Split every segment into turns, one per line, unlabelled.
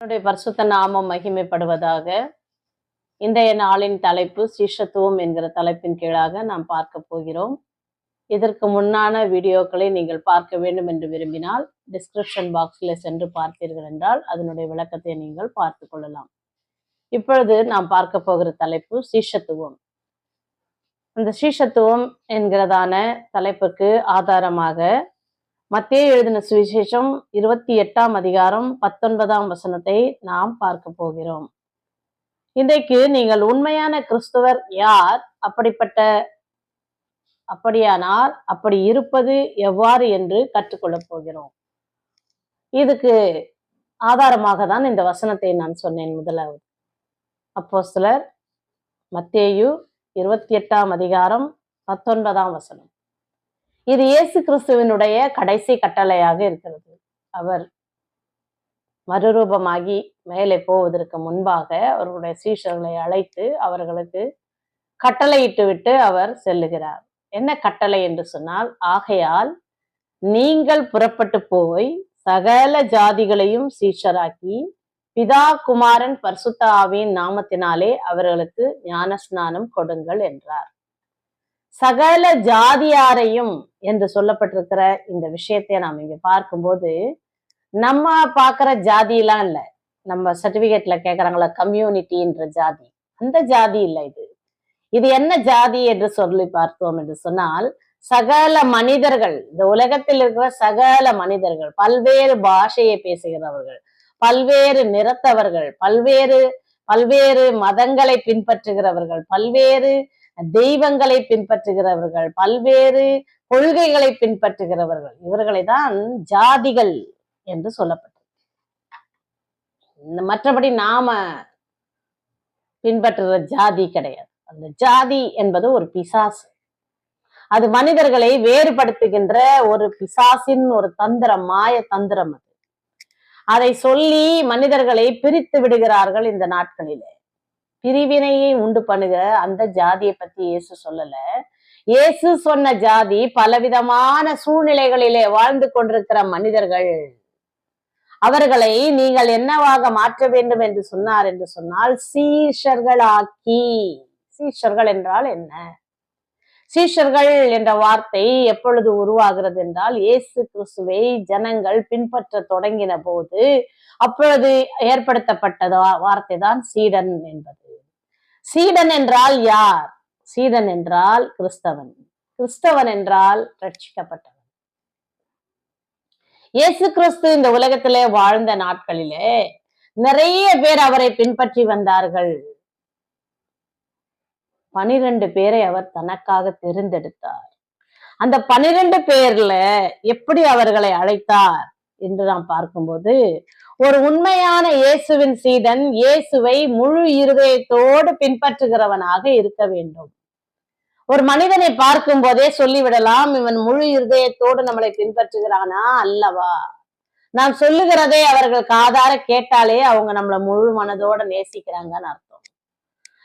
என்னுடைய பரிசுத்த நாமம் மகிமைப்படுவதாக இன்றைய நாளின் தலைப்பு சிஷ்யத்துவம் என்கிற தலைப்பின் கீழாக நாம் பார்க்க போகிறோம். இதற்கு முன்னான வீடியோக்களை நீங்கள் பார்க்க வேண்டும் என்று விரும்பினால் டிஸ்கிரிப்ஷன் பாக்ஸில் சென்று பார்த்தீர்கள் என்றால் அதனுடைய விளக்கத்தை நீங்கள் பார்த்து கொள்ளலாம். இப்பொழுது நாம் பார்க்க போகிற தலைப்பு சீஷத்துவம் அந்த சீஷத்துவம் என்கிறதான தலைப்புக்கு ஆதாரமாக மத்திய எழுதின சுவிசேஷம் இருபத்தி எட்டாம் அதிகாரம் பத்தொன்பதாம் வசனத்தை நாம் பார்க்க போகிறோம். இன்றைக்கு நீங்கள் உண்மையான கிறிஸ்துவர் யார்? அப்படிப்பட்ட அப்படியானால் அப்படி இருப்பது எவ்வாறு என்று கற்றுக்கொள்ளப் போகிறோம். இதுக்கு ஆதாரமாக தான் இந்த வசனத்தை நான் சொன்னேன் முதலாவது. அப்போ சிலர் மத்தேயு இருபத்தி எட்டாம் அதிகாரம் பத்தொன்பதாம் வசனம். இது இயேசு கிறிஸ்துவினுடைய கடைசி கட்டளையாக இருக்கிறது. அவர் மறுரூபமாகி மேலே போவதற்கு முன்பாக அவர்களுடைய சீஷர்களை அழைத்து அவர்களுக்கு கட்டளையிட்டு விட்டு அவர் செல்லுகிறார். என்ன கட்டளை என்று சொன்னால் ஆகையால் நீங்கள் புறப்பட்டு போய் சகல ஜாதிகளையும் சீஷராக்கி பிதா குமாரன் பர்சுத்தாவின் ஆவியின் நாமத்தினாலே அவர்களுக்கு ஞான ஸ்நானம் கொடுங்கள் என்றார். சகல ஜாதியாரையும் என்று சொல்லப்பட்டிருக்கிற இந்த விஷயத்தை நாம் இங்க பார்க்கும்போது நம்ம பார்க்கிற ஜாதியெல்லாம் இல்லை. நம்ம சர்டிபிகேட்ல கேட்கறாங்களா கம்யூனிட்டின்ற ஜாதி. அந்த ஜாதி இல்லை இது. இது என்ன ஜாதி என்று சொல்லி பார்த்தோம் என்று சொன்னால் சகல மனிதர்கள் இந்த உலகத்தில் இருக்கிற சகல மனிதர்கள் பல்வேறு பாஷையை பேசுகிறவர்கள் பல்வேறு நிறத்தவர்கள் பல்வேறு பல்வேறு மதங்களை பின்பற்றுகிறவர்கள் பல்வேறு தெய்வங்களை பின்பற்றுகிறவர்கள் பல்வேறு கொள்கைகளை பின்பற்றுகிறவர்கள். இவர்களை தான் ஜாதிகள் என்று சொல்லப்பட்டது. மற்றபடி நாம பின்பற்றுகிற ஜாதி கிடையாது. அந்த ஜாதி என்பது ஒரு பிசாசு. அது மனிதர்களை வேறுபடுத்துகின்ற ஒரு பிசாசின் ஒரு தந்திரம் மாய தந்திரம் அது. அதை சொல்லி மனிதர்களை பிரித்து விடுகிறார்கள் இந்த நாட்களிலே. பிரிவினையை உண்டு பண்ணுகிற அந்த ஜாதியை பத்தி இயேசு சொல்லல. இயேசு சொன்ன ஜாதி பலவிதமான சூழ்நிலைகளிலே வாழ்ந்து கொண்டிருக்கிற மனிதர்கள். அவர்களை நீங்கள் என்னவாக மாற்ற வேண்டும் என்று சொன்னார் என்று சொன்னால் சீஷர்களாக்கி. சீஷர்கள் என்றால் என்ன? சீஷர்கள் என்ற வார்த்தை எப்பொழுது உருவாகிறது என்றால் இயேசு கிறிஸ்துவை ஜனங்கள் பின்பற்ற தொடங்கின போது அப்பொழுது ஏற்படுத்தப்பட்ட வார்த்தை தான் சீடன் என்பது. சீடன் என்றால் யார்? சீடன் என்றால் கிறிஸ்தவன். கிறிஸ்தவன் என்றால் ரட்சிக்கப்பட்டவன். இயேசு கிறிஸ்து இந்த உலகத்திலே வாழ்ந்த நாட்களிலே நிறைய பேர் அவரை பின்பற்றி வந்தார்கள். பனிரெண்டு பேரை அவர் தனக்காக தெரிந்தெடுத்தார். அந்த பனிரெண்டு பேர்ல எப்படி அவர்களை அழைத்தார் என்று நாம் பார்க்கும்போது ஒரு உண்மையான இயேசுவின் சீடன் இயேசுவை முழு இருதயத்தோடு பின்பற்றுகிறவனாக இருக்க வேண்டும். ஒரு மனிதனை பார்க்கும் போதே சொல்லிவிடலாம் இவன் முழு இருதயத்தோடு நம்மளை பின்பற்றுகிறானா அல்லவா? நாம் சொல்லுகிறதை அவர்கள் காதார கேட்டாலே அவங்க நம்மளை முழு மனதோட நேசிக்கிறாங்கன்னு அர்த்தம்.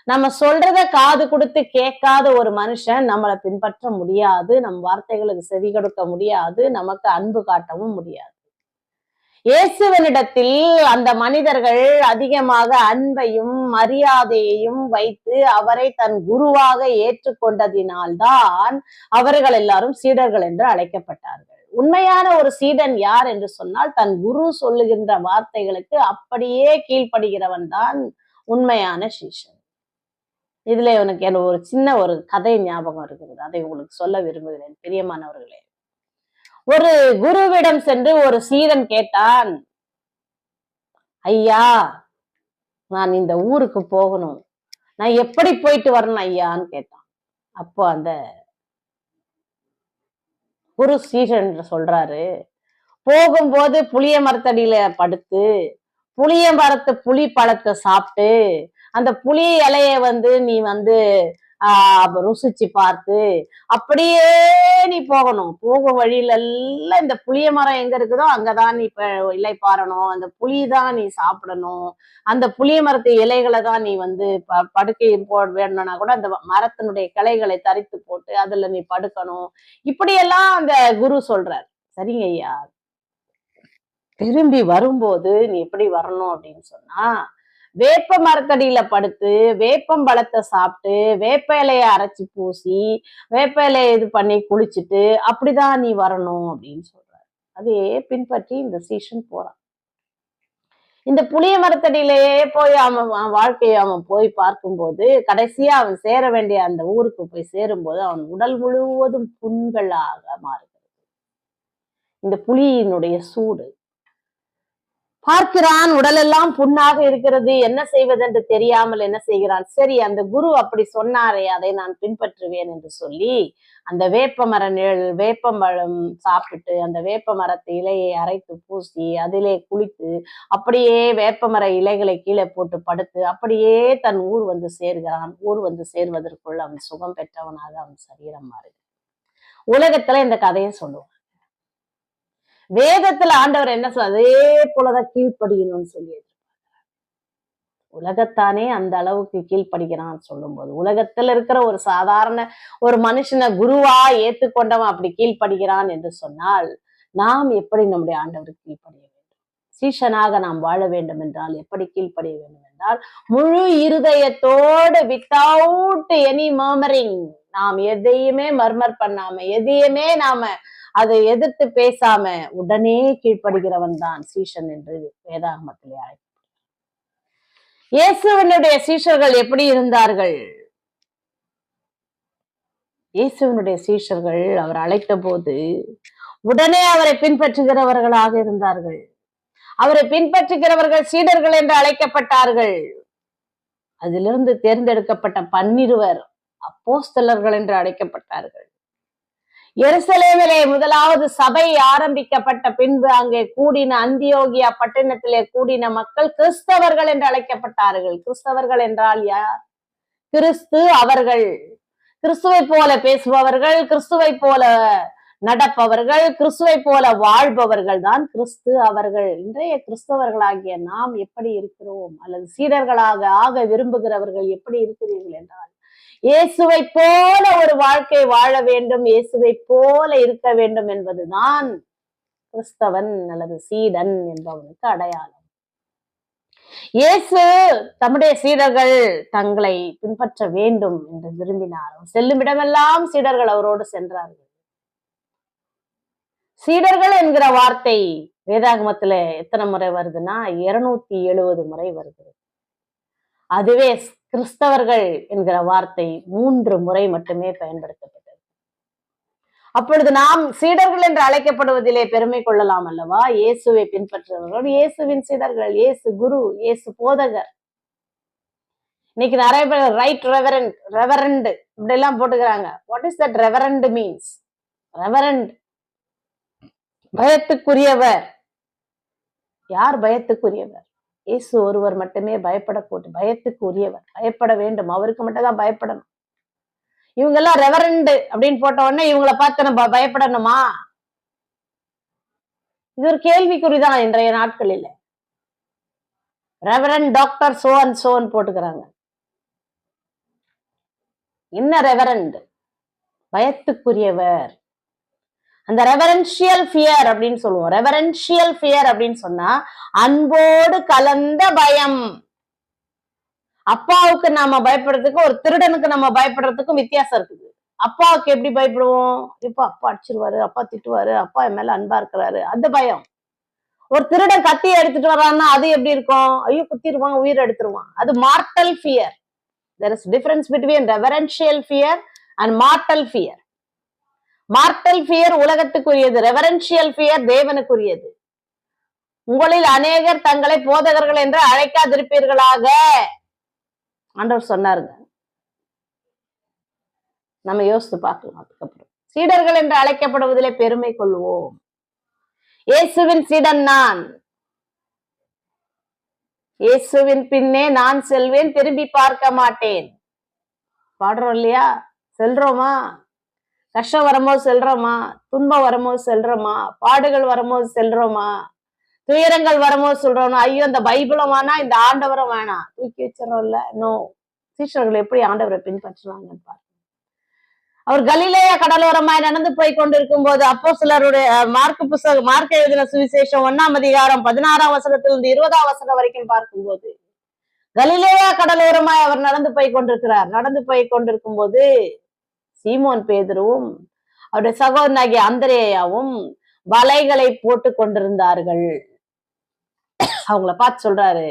நம்ம சொல்றத காது கொடுத்து கேட்காத ஒரு மனுஷன் நம்மளை பின்பற்ற முடியாது நம் வார்த்தைகளுக்கு செவி கொடுக்க முடியாது நமக்கு அன்பு காட்டவும் முடியாது. இயேசுவனிடத்தில் அந்த மனிதர்கள் அதிகமாக அன்பையும் மரியாதையையும் வைத்து அவரை தன் குருவாக ஏற்றுக்கொண்டதினால்தான் அவர்கள் எல்லாரும் சீடர்கள் என்று அழைக்கப்பட்டார்கள். உண்மையான ஒரு சீடன் யார் என்று சொன்னால் தன் குரு சொல்லுகின்ற வார்த்தைகளுக்கு அப்படியே கீழ்ப்படுகிறவன் தான் உண்மையான சீஷன். இதுல எனக்கு ஒரு சின்ன ஒரு கதை ஞாபகம் இருக்கிறது அதை உங்களுக்கு சொல்ல விரும்புகிறேன். பிரியமானவர்களே ஒரு குருவிடம் சென்று ஒரு சீடன் கேட்டான் ஐயா நான் இந்த ஊருக்கு போகணும். நான் எப்படி போயிட்டு வரணும் ஐயான்னு கேட்டான். அப்போ அந்த குரு சீசன் சொல்றாரு போகும்போது புளிய மரத்தடியில படுத்து புளிய மரத்து புளி பழத்தை சாப்பிட்டு அந்த புளி இலைய வந்து நீ வந்து ஆஹ் ருசிச்சு பார்த்து அப்படியே நீ போகணும். போகும் வழியில எல்லாம் இந்த புளிய மரம் எங்க இருக்குதோ அங்கதான் நீ இலை பாரணும். அந்த புளி தான் நீ சாப்பிடணும். அந்த புளிய மரத்து இலைகளை தான் நீ வந்து ப படுக்கை போ வேணும்னா கூட அந்த மரத்தினுடைய கிளைகளை தரித்து போட்டு அதுல நீ படுக்கணும். இப்படியெல்லாம் அந்த குரு சொல்றார். சரிங்க ஐயா. திரும்பி வரும்போது நீ எப்படி வரணும் அப்படின்னு சொன்னா வேப்ப மரத்தடியில படுத்து வேப்பம் பழத்தை சாப்பிட்டு வேப்ப இலைய அரைச்சி பூசி வேப்ப இலைய இது பண்ணி குளிச்சுட்டு அப்படிதான் நீ வரணும் அப்படின்னு சொல்றாரு. அதே பின்பற்றி இந்த சீசன் போறான். இந்த புளிய மரத்தடியிலேயே போய் அவன் அவன் வாழ்க்கையை அவன் போய் பார்க்கும்போது கடைசியா அவன் சேர வேண்டிய அந்த ஊருக்கு போய் சேரும்போது அவன் உடல் முழுவதும் புண்களாக மாறுகிறது. இந்த புலியினுடைய சூடு பார்க்கிறான் உடலெல்லாம் புண்ணாக இருக்கிறது என்ன செய்வதென்று தெரியாமல் என்ன செய்கிறான்? சரி அந்த குரு அப்படி சொன்னாரே அதை நான் பின்பற்றுவேன் என்று சொல்லி அந்த வேப்ப மர நிழல் வேப்பம்பழம் சாப்பிட்டு அந்த வேப்ப மரத்து இலையை அரைத்து பூசி அதிலே குளித்து அப்படியே வேப்பமர இலைகளை கீழே போட்டு படுத்து அப்படியே தன் ஊர் வந்து சேர்கிறான். ஊர் வந்து சேர்வதற்குள் அவன் சுகம் பெற்றவனாக அவன் சரீரம் மாறுது. உலகத்துல இந்த கதையை சொல்லுவான் வேதத்துல ஆண்டவர் என்ன சொல்ல அதே போலதான் கீழ்ப்படியணும்னு சொல்லி உலகத்தானே அந்த அளவுக்கு கீழ்ப்படுகிறான் சொல்லும்போது உலகத்துல இருக்கிற ஒரு சாதாரண ஒரு மனுஷனை குருவா ஏத்துக்கொண்டவன் அப்படி கீழ்ப்படுகிறான் என்று சொன்னால் நாம் எப்படி நம்முடைய ஆண்டவருக்கு கீழ்ப்படிய சீஷனாக நாம் வாழ வேண்டும் என்றால் எப்படி கீழ்ப்படிய வேண்டும் என்றால் முழு இருதயத்தோடு வித்தவுட் எனி மர்மரிங் நாம் எதையுமே மர்மர் பண்ணாம எதையுமே நாம அதை எதிர்த்து பேசாம உடனே கீழ்ப்படுகிறவன் தான் சீஷன் என்று வேதாகமத்திலே அழைப்பு இயேசுவனுடைய சீஷர்கள் எப்படி இருந்தார்கள்? இயேசுவனுடைய சீஷர்கள் அவர் அழைத்த போது உடனே அவரை பின்பற்றுகிறவர்களாக இருந்தார்கள். அவரை பின்பற்றுகிறவர்கள் சீடர்கள் என்று அழைக்கப்பட்டார்கள். அதிலிருந்து தேர்ந்தெடுக்கப்பட்ட பன்னிருவர் அப்போஸ்தலர்கள் என்று அழைக்கப்பட்டார்கள். எருசலேமிலே முதலாவது சபை ஆரம்பிக்கப்பட்ட பின்பு அங்கே கூடின அந்தியோகியா பட்டினத்திலே கூடின மக்கள் கிறிஸ்தவர்கள் என்று அழைக்கப்பட்டார்கள். கிறிஸ்தவர்கள் என்றால் யார்? கிறிஸ்து அவர்கள். கிறிஸ்துவை போல பேசுபவர்கள் கிறிஸ்துவை போல. நடப்பவர்கள் கிறிஸ்துவை போல வாழ்பவர்கள் தான் கிறிஸ்து அவர்கள். இன்றைய கிறிஸ்தவர்களாகிய நாம் எப்படி இருக்கிறோம்? அல்லது சீடர்களாக ஆக விரும்புகிறவர்கள் எப்படி இருக்கிறீர்கள் என்றால் இயேசுவை போல ஒரு வாழ்க்கை வாழ வேண்டும் இயேசுவை போல இருக்க வேண்டும் என்பதுதான் கிறிஸ்தவன் அல்லது சீடன் என்பவனுக்கு அடையாளம். இயேசு தம்முடைய சீடர்கள் தங்களை பின்பற்ற வேண்டும் என்று விரும்பினார். செல்லும் இடமெல்லாம் சீடர்கள் அவரோடு சென்றார்கள். சீடர்கள் என்கிற வார்த்தை வேதாகமத்துல எத்தனை முறை வருதுன்னா இருநூத்தி எழுபது முறை வருது. அதுவே கிறிஸ்தவர்கள் என்கிற வார்த்தை மூன்று முறை மட்டுமே பயன்படுத்தப்பட்டது. அப்பொழுது நாம் சீடர்கள் என்று அழைக்கப்படுவதிலே பெருமை கொள்ளலாம் அல்லவா? இயேசுவை பின்பற்றுபவர்கள் இயேசுவின் சீடர்கள் இயேசு குரு இயேசு போதகர். இன்னைக்கு நிறைய பேர் ரைட் ரெவரண்ட் ரெவரண்ட் இப்படி எல்லாம் போட்டுக்கிறாங்க. What is that reverend means reverend பயத்துக்குரியவர். யார் பயத்துக்குரியவர்? இயேசு ஒருவர் மட்டுமே பயப்படக்கூடும் பயத்துக்கு உரியவர் பயப்பட வேண்டும். அவருக்கு மட்டும் தான் பயப்படணும். இவங்க எல்லாம் ரெவரண்டு அப்படின்னு போட்ட உடனே இவங்கள பார்த்து நம்ம பயப்படணுமா? இது ஒரு கேள்விக்குறிதான் இன்றைய நாட்களில். Reverend doctor so and so போட்டுக்கிறாங்க. என்ன ரெவரண்ட் பயத்துக்குரியவர். அந்த ரெவரன்ஷியல் ஃபியர் அப்படின்னு சொல்லுவோம். ரெவரன்ஷியல் ஃபியர் அப்படின்னு சொன்னா அன்போடு கலந்த பயம். அப்பாவுக்கு நாம பயப்படுறதுக்கும் ஒரு திருடனுக்கு நம்ம பயப்படுறதுக்கும் வித்தியாசம் இருக்குது. அப்பாவுக்கு எப்படி பயப்படுவோம்? இப்போ அப்பா அடிச்சிருவாரு அப்பா திட்டுவாரு அப்பா என் மேல அன்பா இருக்கிறாரு. அந்த பயம். ஒரு திருடன் கத்தி எடுத்துட்டு வரான்னா அது எப்படி இருக்கும்? ஐயோ குத்திடுவான் உயிர் எடுத்துருவான். அது mortal fear there is difference between reverential fear and mortal fear mortal fear உலகத்துக்குரியது reverential fear தேவனுக்குரியது. உங்களில் அநேகர் தங்களை போதகர்கள் என்று அழைக்காதிருப்பீர்களாக. ஆண்டவர் சொன்னாருங்க. நம்ம யோசித்து பார்க்கலாம் அதுக்கப்புறம். சீடர்கள் என்று அழைக்கப்படுவதிலே பெருமை கொள்வோம். இயேசுவின் சீடன் நான். இயேசுவின் பின்னே நான் செல்வேன் திரும்பி பார்க்க மாட்டேன். பாடுறோம் இல்லையா? செல்றோமா? கஷ்டம் வரும்போது செல்றோமா? துன்பம் வரும்போது செல்றோமா? பாடுகள் வரும்போது செல்றோமா? துயரங்கள் வரும்போது சொல்றோம்? ஐயோ இந்த பைபிளும் வேணாம் இந்த ஆண்டவரும் வேணாம் தூக்கி வச்சிடறோம்ல. நோ சீஷர்கள் எப்படி ஆண்டவரை பின்பற்றுவாங்கன்னு பாருங்க. அவர் கலிலேய கடலோரமாய் நடந்து போய் கொண்டிருக்கும் போது அப்போ சிலருடைய மார்க் புஸ்தக மார்க் எழுதின சுவிசேஷம் ஒன்னாம் அதிகாரம் பதினாறாம் வசனத்திலிருந்து இருபதாம் வசனம் வரைக்கும் பார்க்கும்போது கலிலேயா கடலோரமாய் அவர் நடந்து போய் கொண்டிருக்கிறார். நடந்து போய் கொண்டிருக்கும் போது சீமோன் பேதுருவும் அவருடைய சகோதரனாகிய அந்தரேயாவும் வலைகளை போட்டு கொண்டிருந்தார்கள். அவங்கள பார்த்து சொல்றாரு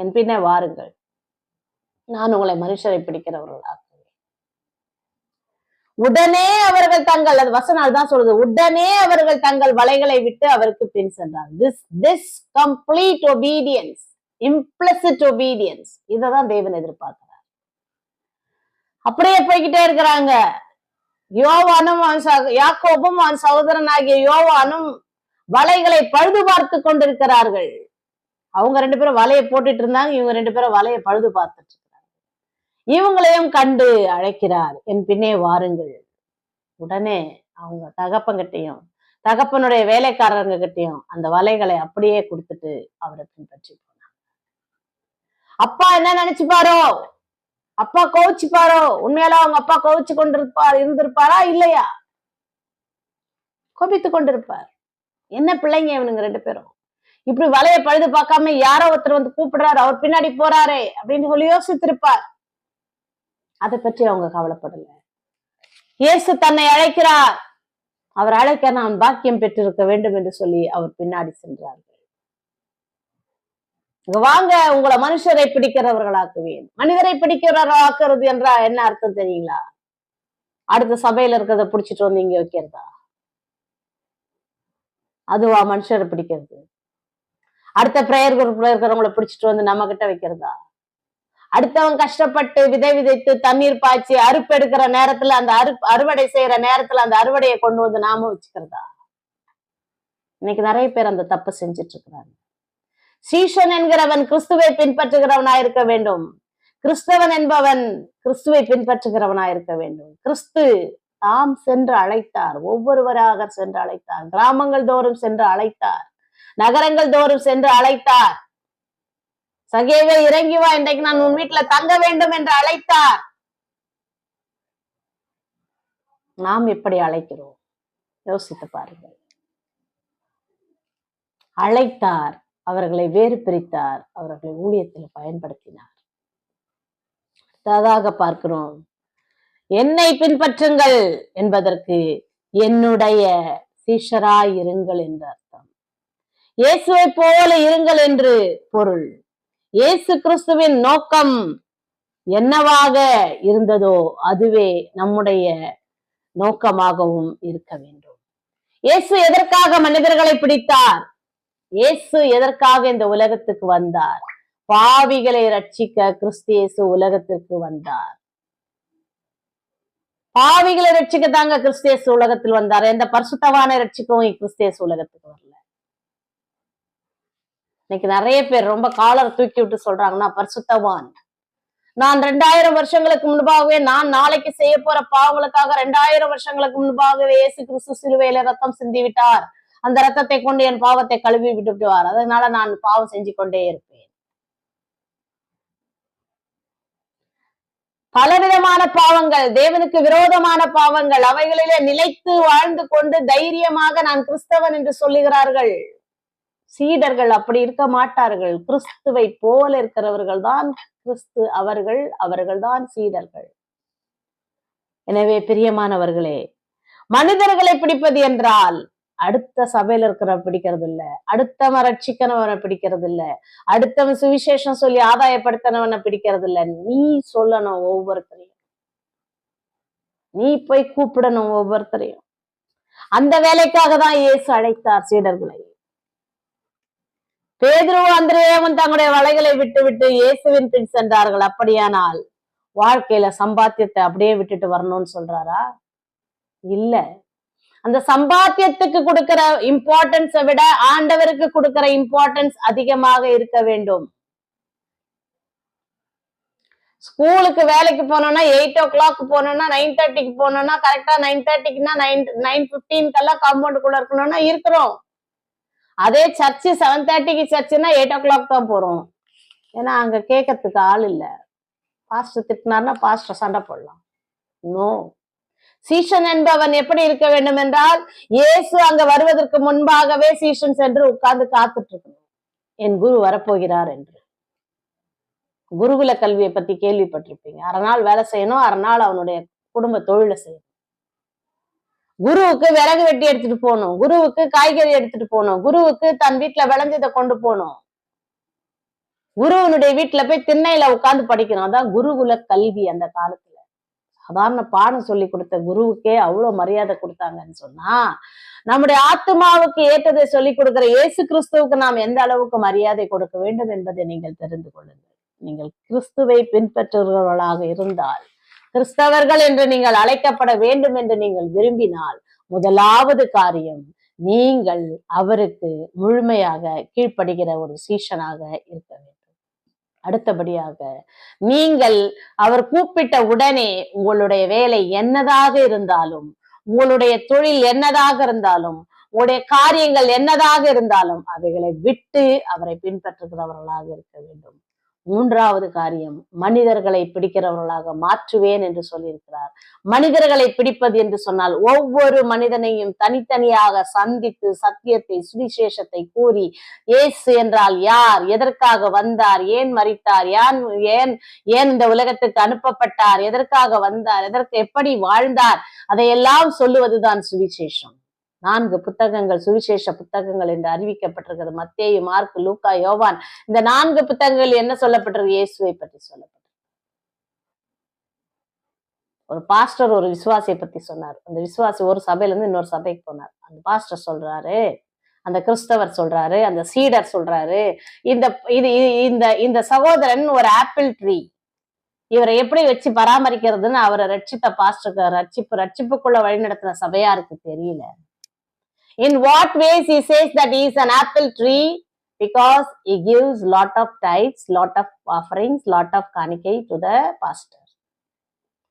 என் பின்ன வாருங்கள். நான் உங்களை மனுஷரை பிடிக்கிறவர்களாக உடனே அவர்கள் தங்கள் அது வசனால் தான் சொல்றது உடனே அவர்கள் தங்கள் வலைகளை விட்டு அவருக்கு பின் சென்றார் this this complete obedience implicit obedience இததான் தேவன் எதிர்பார்க்கிறார். அப்படியே போய்கிட்டே இருக்கிறாங்க. யோவானும் அவன் யாக்கோபும் அவன் சகோதரன் ஆகிய யோவானும் வலைகளை பழுது பார்த்து கொண்டிருக்கிறார்கள். அவங்க ரெண்டு பேரும் வலையை போட்டுட்டு இருந்தாங்க. இவங்க ரெண்டு பேரும் வலையை பழுது பார்த்துட்டு இருக்கிறாங்க. இவங்களையும் கண்டு அழைக்கிறார். என் பின்னே வாருங்கள். உடனே அவங்க தகப்பங்கிட்டையும் தகப்பனுடைய வேலைக்காரங்க கிட்டையும் அந்த வலைகளை அப்படியே கொடுத்துட்டு அவரை பின்பற்றி போனாங்க. அப்பா என்ன நினைச்சுப்பாரோ அப்பா கோவிச்சுப்பாரோ? உண்மையால அவங்க அப்பா கோவிச்சு கொண்டிருப்பார் இருந்திருப்பாரா? இல்லையா? கோபித்து கொண்டிருப்பார். என்ன பிள்ளைங்க இவனுங்க ரெண்டு பேரும்? இப்படி வலைய பழுது பார்க்காம யாரோ ஒருத்தர் வந்து கூப்பிடுறாரு அவர் பின்னாடி போறாரே அப்படின்னு சொல்லி யோசித்திருப்பார். அதை பற்றி அவங்க கவலைப்படல. இயேசு தன்னை அழைக்கிறார். அவர் அழைக்க நான் பாக்கியம் பெற்றிருக்க வேண்டும் என்று சொல்லி அவர் பின்னாடி சென்றார்கள். வாங்க உங்களை மனுஷரை பிடிக்கிறவர்களாக்குவேன். மனிதரை பிடிக்கிறவர்களாக்குறது என்றா என்ன அர்த்தம் தெரியுங்களா? அடுத்த சபையில இருக்கிறத பிடிச்சிட்டு வந்து இங்க வைக்கிறதா? அதுவா மனுஷரை பிடிக்கிறது? அடுத்த பிரேயர் குரூப்ல இருக்கிறவங்கள பிடிச்சிட்டு வந்து நம்ம கிட்ட வைக்கிறதா? அடுத்தவன் கஷ்டப்பட்டு விதை விதைத்து தண்ணீர் பாய்ச்சி அறுப்பெடுக்கிற நேரத்துல அந்த அறுப்பு அறுவடை செய்யற நேரத்துல அந்த அறுவடையை கொண்டு வந்து நாம வச்சுக்கிறதா? இன்னைக்கு நிறைய பேர் அந்த தப்பு செஞ்சுட்டு இருக்கிறாங்க. சீஷன் என்கிறவன் கிறிஸ்துவை பின்பற்றுகிறவனா இருக்க வேண்டும். கிறிஸ்தவன் என்பவன் கிறிஸ்துவை பின்பற்றுகிறவனா இருக்க வேண்டும். கிறிஸ்து தாம் சென்று அழைத்தார். ஒவ்வொருவராக சென்று அழைத்தார். கிராமங்கள் தோறும் சென்று அழைத்தார். நகரங்கள் தோறும் சென்று அழைத்தார். சகேவே இறங்கி வா இன்றைக்கு நான் உன் வீட்டுல தங்க வேண்டும் என்று அழைத்தார். நாம் எப்படி அழைக்கிறோம். யோசித்து பாருங்கள். அழைத்தார். அவர்களை வேறு பிரித்தார் அவர்களை ஊழியத்தில் பயன்படுத்தினார். அடுத்ததாக பார்க்கிறோம். என்னை பின்பற்றுங்கள் என்பதற்கு என்னுடைய சீஷராய் இருங்கள் என்று அர்த்தம். இயேசுவை போல இருங்கள் என்று பொருள். இயேசு கிறிஸ்துவின் நோக்கம் என்னவாக இருந்ததோ அதுவே நம்முடைய நோக்கமாகவும் இருக்க வேண்டும். இயேசு எதற்காக மனிதர்களை பிடித்தார்? இயேசு எதற்காக இந்த உலகத்துக்கு வந்தார்? பாவிகளை ரட்சிக்க கிறிஸ்து இயேசு உலகத்திற்கு வந்தார். பாவிகளை ரட்சிக்க தாங்க கிறிஸ்து உலகத்தில் வந்தார். எந்த பரிசுத்தவானை ரட்சிக்கவும் கிறிஸ்து உலகத்துக்கு வரல. இன்னைக்கு நிறைய பேர் ரொம்ப காலர் தூக்கி விட்டு சொல்றாங்கன்னா பரிசுத்தவான். நான் ரெண்டாயிரம் வருஷங்களுக்கு முன்பாகவே நான் நாளைக்கு செய்ய போற பாவங்களுக்காக ரெண்டாயிரம் வருஷங்களுக்கு முன்பாகவே இயேசு கிறிஸ்து சிலுவையில ரத்தம் சிந்தி விட்டார். அந்த ரத்தத்தை கொண்டு என் பாவத்தை கழுவி விட்டு விடுவார் அதனால நான் பாவம் செஞ்சு கொண்டே இருப்பேன். பலவிதமான பாவங்கள் தேவனுக்கு விரோதமான பாவங்கள் அவைகளிலே நிலைத்து வாழ்ந்து கொண்டு தைரியமாக நான் கிறிஸ்தவன் என்று சொல்லுகிறார்கள். சீடர்கள் அப்படி இருக்க மாட்டார்கள். கிறிஸ்துவை போல இருக்கிறவர்கள் தான் கிறிஸ்து அவர்கள் அவர்கள்தான் சீடர்கள். எனவே பிரியமானவர்களே மனிதர்களை பிடிப்பது என்றால் அடுத்த சபையில இருக்கிறவன் பிடிக்கிறது இல்ல அடுத்தவன் ரட்சிக்கிறவனை பிடிக்கிறது இல்ல அடுத்தவன் சுவிசேஷம் சொல்லி ஆதாயப்படுத்தினவனை பிடிக்கிறது இல்ல நீ சொல்லணும் ஒவ்வொருத்தரையும். நீ போய் கூப்பிடணும் ஒவ்வொருத்தரையும். அந்த வேலைக்காக தான் இயேசு அழைத்தார் சீடர்களை. பேதுருவும் அந்திரேயவும் தங்களுடைய வலைகளை விட்டு விட்டு இயேசுவின் பின் சென்றார்கள். அப்படியானால் வாழ்க்கையில சம்பாத்தியத்தை அப்படியே விட்டுட்டு வரணும்னு சொல்றாரா? இல்ல. அந்த சம்பாத்தியத்துக்கு கொடுக்கிற இம்பார்ட்டன்ஸை விட ஆண்டவருக்கு கொடுக்கிற இம்பார்ட்டன்ஸ் அதிகமாக இருக்க வேண்டும். ஸ்கூலுக்கு வேலைக்கு போனோம்னா எயிட் ஓ கிளாக் போனோம்னா நைன் தேர்ட்டிக்கு போனோம்னா கரெக்டா நைன் தேர்ட்டிக்குன்னா நைன் நைன் பிப்டீன்க்கெல்லாம் காம்பவுண்டுக்குள்ள இருக்கணும்னா இருக்கிறோம். அதே சர்ச்சு செவன் தேர்ட்டிக்கு சர்ச்சுன்னா எயிட் ஓ கிளாக் தான் போறோம். ஏன்னா அங்க கேட்கறதுக்கு ஆள் இல்லை. பாஸ்டர் திட்டினார்னா பாஸ்டர் சண்டை போடலாம். நோ சீஷன் என்பவன் எப்படி இருக்க வேண்டும் என்றால் இயேசு அங்க வருவதற்கு முன்பாகவே சீஷன் சென்று உட்கார்ந்து காத்துட்டு இருக்கணும் என் குரு வரப்போகிறார் என்று. குருகுல கல்வியை பத்தி கேள்விப்பட்டிருப்பீங்க. அரை நாள் வேலை செய்யணும் அரை நாள் அவனுடைய குடும்ப தொழிலை செய்யணும். குருவுக்கு விறகு வெட்டி எடுத்துட்டு போகணும். குருவுக்கு காய்கறி எடுத்துட்டு போகணும். குருவுக்கு தன் வீட்டுல விளைஞ்சதை கொண்டு போகணும். குருவனுடைய வீட்டுல போய் திண்ணையில உட்கார்ந்து படிக்கணும். அதான் குருகுல கல்வி அந்த காலத்துல. சாதாரண பாடம் சொல்லி கொடுத்த குருவுக்கே அவ்வளவு மரியாதை கொடுத்தாங்கன்னு சொன்னா நம்முடைய ஆத்மாவுக்கு ஏற்றதை சொல்லி கொடுக்கிற இயேசு கிறிஸ்துவுக்கு நாம் எந்த அளவுக்கு மரியாதை கொடுக்க வேண்டும் என்பதை நீங்கள் தெரிந்து கொள்ளுங்கள். நீங்கள் கிறிஸ்துவை பின்பற்றுபவர்களாக இருந்தால் கிறிஸ்தவர்கள் என்று நீங்கள் அழைக்கப்பட வேண்டும் என்று நீங்கள் விரும்பினால் முதலாவது காரியம் நீங்கள் அவருக்கு முழுமையாக கீழ்ப்படுகிற ஒரு சீஷனாக இருக்க அடுத்தபடியாக நீங்கள் அவர் கூப்பிட்ட உடனே உங்களுடைய வேலை என்னதாக இருந்தாலும் உங்களுடைய தொழில் என்னதாக இருந்தாலும் உங்களுடைய காரியங்கள் என்னதாக இருந்தாலும் அவைகளை விட்டு அவரை பின்பற்றுகிறவர்களாக இருக்க வேண்டும். மூன்றாவது காரியம் மனிதர்களை பிடிக்கிறவர்களாக மாற்றுவேன் என்று சொல்லியிருக்கிறார். மனிதர்களை பிடிப்பது என்று சொன்னால் ஒவ்வொரு மனிதனையும் தனித்தனியாக சந்தித்து சத்தியத்தை சுவிசேஷத்தை கூறி ஏசு என்றால் யார் எதற்காக வந்தார் ஏன் மறித்தார் யான் ஏன் ஏன் இந்த உலகத்துக்கு அனுப்பப்பட்டார் எதற்காக வந்தார் எதற்கு எப்படி வாழ்ந்தார் அதையெல்லாம் சொல்லுவதுதான் சுவிசேஷம். நான்கு புத்தகங்கள் சுவிசேஷ புத்தகங்கள் என்று அறிவிக்கப்பட்டிருக்கிறது. மத்தேயு மார்க் லூக்கா யோவான். இந்த நான்கு புத்தகங்கள் என்ன சொல்லப்பட்டிருக்கு? இயேசுவை பற்றி சொல்லப்பட்டிருக்கு. ஒரு பாஸ்டர் ஒரு விசுவாசியை பத்தி சொன்னார். அந்த விசுவாசி ஒரு சபையில இருந்து இன்னொரு சபைக்கு போனார். அந்த பாஸ்டர் சொல்றாரு அந்த கிறிஸ்தவர் சொல்றாரு அந்த சீடர் சொல்றாரு இந்த இது இந்த இந்த சகோதரன் ஒரு ஆப்பிள் ட்ரீ. இவரை எப்படி வச்சு பராமரிக்கிறதுன்னு அவரை ரட்சித்த பாஸ்டருக்கு ரட்சிப்பு ரட்சிப்புக்குள்ள வழிநடத்தின சபையாருக்கு தெரியல. In what ways he says that he is an apple tree because he gives lot of tithes lot of offerings lot of காணிக்கை to the pastor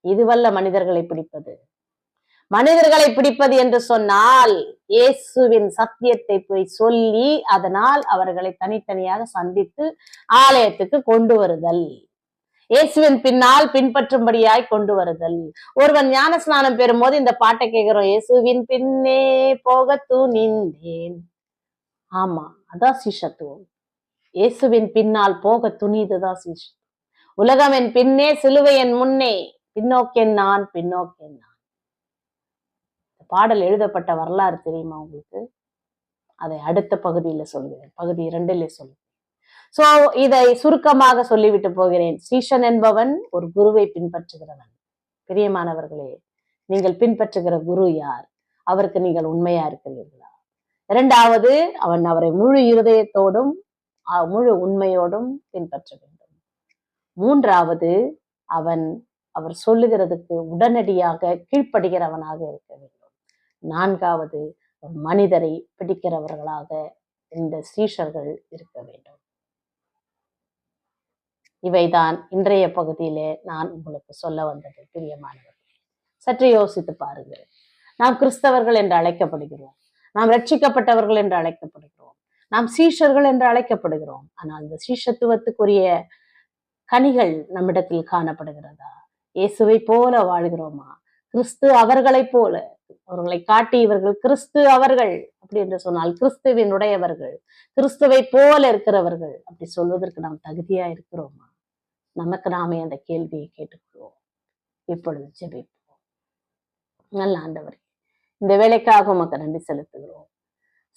இதுவல்ல மனிதர்களை பிடிப்பது மனிதர்களை பிடிப்பது என்று சொன்னால் இயேசுவின் சத்தியத்தை போய் சொல்லி அதனால் அவர்களை தனித்தனியாக சந்தித்து ஆலயத்துக்கு கொண்டு வருதல் இயேசுவின் பின்னால் பின்பற்றும்படியாய் கொண்டு வருதல். ஒருவன் ஞான ஸ்நானம் பெறும்போது இந்த பாட்டை கேட்கிறோம். இயேசுவின் பின்னே போக துணிந்தேன். ஆமா அதான் சிஷத்துவம். இயேசுவின் பின்னால் போக துணிதுதான் சிஷ உலகம் என் பின்னே சிலுவை என் முன்னே பின்னோக்கேன் நான் பின்னோக்கேன் நான். இந்த பாடல் எழுதப்பட்ட வரலாறு தெரியுமா உங்களுக்கு? அதை அடுத்த பகுதியில சொல்கிறேன் பகுதி இரண்டிலே சொல்லுவேன். சோ இதை சுருக்கமாக சொல்லிவிட்டு போகிறேன். சீஷன் என்பவன் ஒரு குருவை பின்பற்றுகிறவன். பிரியமானவர்களே நீங்கள் பின்பற்றுகிற குரு யார்? அவருக்கு நீங்கள் உண்மையா இருக்கிறீர்களா? இரண்டாவது அவன் அவரை முழு இருதயத்தோடும் அஹ், முழு உண்மையோடும் பின்பற்ற வேண்டும். மூன்றாவது அவன் அவர் சொல்லுகிறதுக்கு உடனடியாக கீழ்ப்படுகிறவனாக இருக்க வேண்டும். நான்காவது மனிதரை பிடிக்கிறவர்களாக இந்த சீஷர்கள் இருக்க வேண்டும். இவைதான் இன்றைய பகுதியிலே நான் உங்களுக்கு சொல்ல வந்தது பிரியமானவர் சற்று யோசித்து பாருங்கள். நாம் கிறிஸ்தவர்கள் என்று அழைக்கப்படுகிறோம். நாம் ரட்சிக்கப்பட்டவர்கள் என்று அழைக்கப்படுகிறோம். நாம் சீஷர்கள் என்று அழைக்கப்படுகிறோம். ஆனால் இந்த சீஷத்துவத்துக்குரிய கனிகள் நம்மிடத்தில் காணப்படுகிறதா? இயேசுவை போல வாழ்கிறோமா? கிறிஸ்து அவர்களைப் போல. அவர்களை காட்டி இவர்கள் கிறிஸ்து அவர்கள் அப்படி என்று சொன்னால் கிறிஸ்துவின் உடையவர்கள் கிறிஸ்துவை போல இருக்கிறவர்கள் அப்படி சொல்வதற்கு நாம் தகுதியா இருக்கிறோமா? நமக்கு நாமே அந்த கேள்வியை கேட்டுக்கொள்வோம். இப்பொழுது ஜெபிப்போம். நல்ல ஆண்டவரே இந்த வேலைக்காக உமக்கு நன்றி செலுத்துகிறோம்.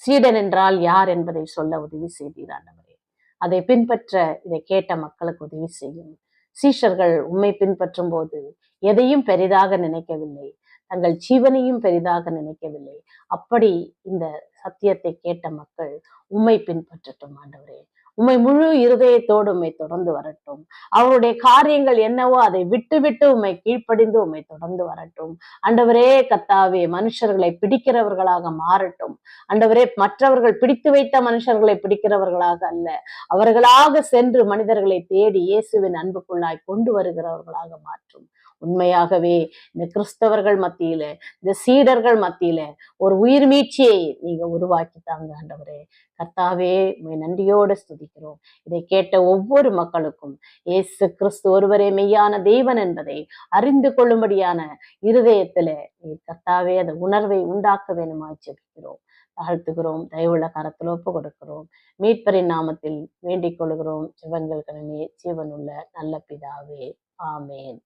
சீடன் என்றால் யார் என்பதை சொல்ல உதவி செய்தீர் ஆண்டவரே. அதை பின்பற்ற இதை கேட்ட மக்களுக்கு உதவி செய்யும். சீஷர்கள் உம்மை பின்பற்றும் போது எதையும் பெரிதாக நினைக்கவில்லை. தங்கள் ஜீவனையும் பெரிதாக நினைக்கவில்லை. அப்படி இந்த சத்தியத்தை கேட்ட மக்கள் உம்மை பின்பற்றட்டும் ஆண்டவரே. உம்மை முழு இருதயத்தோடு உம்மை தொடர்ந்து வரட்டும். அவருடைய காரியங்கள் என்னவோ அதை விட்டு விட்டு உம்மை கீழ்ப்படிந்து உம்மை தொடர்ந்து வரட்டும். அண்டவரே கத்தாவே மனுஷர்களை பிடிக்கிறவர்களாக மாறட்டும். அண்டவரே மற்றவர்கள் பிடித்து வைத்த மனுஷர்களை பிடிக்கிறவர்களாக அல்ல. அவர்களாக சென்று மனிதர்களை தேடி இயேசுவின் அன்புக்குள்ளாய் கொண்டு வருகிறவர்களாக மாற்றும். உண்மையாகவே இந்த கிறிஸ்தவர்கள் மத்தியில இந்த சீடர்கள் மத்தியில ஒரு உயிர் மீட்சியை நீங்க உருவாக்கி தாங்க ஆண்டவரே. கர்த்தாவே உண்மை நன்றியோடு ஸ்துதிக்கிறோம். இதை கேட்ட ஒவ்வொரு மக்களுக்கும் இயேசு கிறிஸ்து ஒருவரே மெய்யான தெய்வன் என்பதை அறிந்து கொள்ளும்படியான இருதயத்துல நீ கர்த்தாவே அந்த உணர்வை உண்டாக்க வேணுமா ஜெபிக்கிறோம். தாழ்த்துகிறோம். தயவுள்ள கரத்தில் ஒப்பு கொடுக்கிறோம் மீட்பரின் நாமத்தில் வேண்டிக் கொள்கிறோம் சிவங்கள் கணமே ஜீவனுள்ள நல்ல பிதாவே. ஆமேன்.